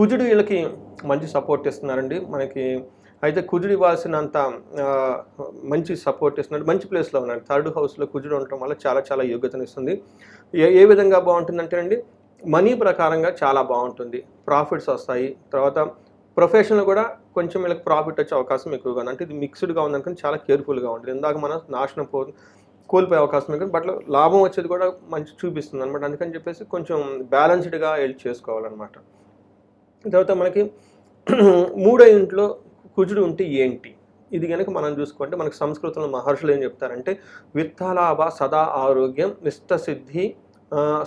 కుజుడు వీళ్ళకి మంచి సపోర్ట్ ఇస్తున్నారండి. మనకి అయితే కుజుడు ఇవ్వాల్సినంత మంచి సపోర్ట్ ఇస్తున్నాడు. మంచి ప్లేస్లో ఉన్నాడు. థర్డ్ హౌస్లో కుజుడు ఉండటం వల్ల చాలా చాలా యోగ్యతను ఇస్తుంది. ఏ ఏ విధంగా బాగుంటుందంటే అండి మనీ ప్రకారంగా చాలా బాగుంటుంది. ప్రాఫిట్స్ వస్తాయి. తర్వాత ప్రొఫెషన్లో కూడా కొంచెం వీళ్ళకి ప్రాఫిట్ వచ్చే అవకాశం ఎక్కువగా ఉంది. అంటే ఇది మిక్స్డ్గా ఉందనుకుని చాలా కేర్ఫుల్గా ఉంటుంది. ఇందాక మనం నాశనం పో కోల్పోయే అవకాశం ఎక్కువ బట్ లాభం వచ్చేది కూడా మంచి చూపిస్తుంది అనమాట అందుకని చెప్పేసి కొంచెం బ్యాలెన్స్డ్గా వెళ్ళి చేసుకోవాలన్నమాట. తర్వాత మనకి మూడో ఇంట్లో కుజుడు ఉంటే ఏంటి? ఇది కనుక మనం చూసుకుంటే మనకి సంస్కృతంలో మహర్షులు ఏం చెప్తారంటే విత్తలాభ సదా ఆరోగ్యం నిష్టసిద్ధి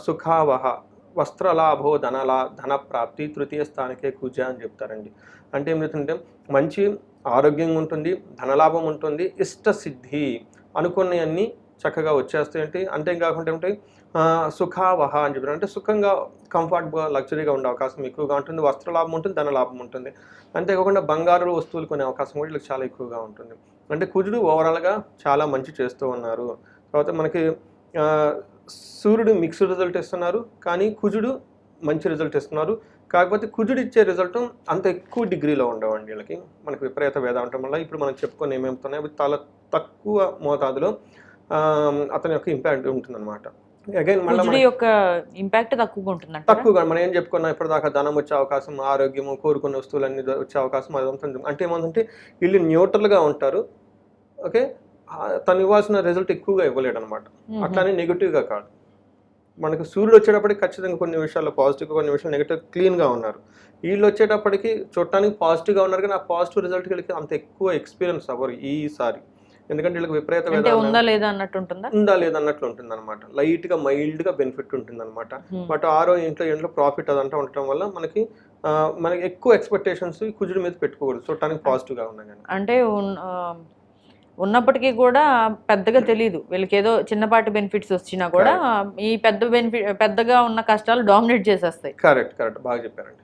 సుఖావహ వస్త్రలాభో ధనలా ధన ప్రాప్తి తృతీయ స్థానికే కుజ అని చెప్తారండి. అంటే ఏం చెప్తుంటే మంచి ఆరోగ్యంగా ఉంటుంది ధనలాభం ఉంటుంది ఇష్టసిద్ధి అనుకున్నవన్నీ చక్కగా వచ్చేస్తాయి వచ్చేస్తాయంటే అంతేకాకుండా ఏమిటి సుఖావహ అని చెప్పారు అంటే సుఖంగా కంఫర్ట్గా లగ్జరీగా ఉండే అవకాశం ఎక్కువగా ఉంటుంది. వస్త్ర లాభం ఉంటుంది ధన లాభం ఉంటుంది. అంతేకాకుండా బంగారు వస్తువులు కొనే అవకాశం కూడా వీళ్ళకి చాలా ఎక్కువగా ఉంటుంది. అంటే కుజుడు ఓవరాల్గా చాలా మంచి చేస్తూ ఉన్నారు. తర్వాత మనకి సూర్యుడు మిక్స్డ్ రిజల్ట్ ఇస్తున్నారు. కానీ కుజుడు మంచి రిజల్ట్ ఇస్తున్నారు. కాకపోతే కుజుడు ఇచ్చే రిజల్ట్ అంత ఎక్కువ డిగ్రీలో ఉండవండి వీళ్ళకి. మనకి విపరీత వేదాంతం వల్ల ఇప్పుడు మనం చెప్పుకొని ఏమేమితున్నాయి అవి చాలా తక్కువ మోతాదులో అతని యొక్క ఇంపాక్ట్ ఉంటుందన్నమాట. అగైన్ మళ్ళీ యొక్క ఇంపాక్ట్ తక్కువగా ఉంటుందంట తక్కువగా మనం ఏం చెప్పుకున్నాం ఇప్పటిదాకా ధనం వచ్చే అవకాశం ఆరోగ్యము కోరుకున్న వస్తువులన్నీ వచ్చే అవకాశం అదంతా ఉంటుంది. అంటే ఏమంటే వీళ్ళు న్యూట్రల్గా ఉంటారు. ఓకే? తను ఇవ్వాల్సిన రిజల్ట్ ఎక్కువగా ఇవ్వలేడు అనమాట అట్లానే నెగిటివ్గా కాదు. మనకు సూర్యుడు వచ్చేటప్పటికి ఖచ్చితంగా కొన్ని విషయాల్లో పాజిటివ్గా కొన్ని విషయాలు నెగిటివ్ క్లీన్గా ఉన్నారు. వీళ్ళు వచ్చేటప్పటికి చూడటానికి పాజిటివ్గా ఉన్నారు కానీ ఆ పాజిటివ్ రిజల్ట్కి వీళ్ళకి అంత ఎక్కువ ఎక్స్పీరియన్స్ అవ్వరు ఈసారి. ఎందుకంటే వీళ్ళకి విపరీత ఉందా లేదా అన్నట్టు ఉంటుందా? ఉందా లేదన్నట్లు ఉంటుంది అనమాట లైట్గా మైల్డ్గా బెనిఫిట్ ఉంటుంది అనమాట. బట్ ఆరో ఇంట్లో ఇంట్లో ప్రాఫిట్ అదంతా ఉండటం వల్ల మనకి మనకి ఎక్కువ ఎక్స్పెక్టేషన్స్ కుజుడి మీద పెట్టుకోకూడదు. చూడటానికి పాజిటివ్గా ఉన్నాయి కానీ అంటే ఉన్నప్పటికీ కూడా పెద్దగా తెలియదు వీళ్ళకి ఏదో చిన్నపాటి బెనిఫిట్స్ వచ్చినా కూడా ఈ పెద్ద బెనిఫిట్ పెద్దగా ఉన్న కష్టాలు డామినేట్ చేసేస్తాయి. Correct correct. బాగా చెప్పారండి.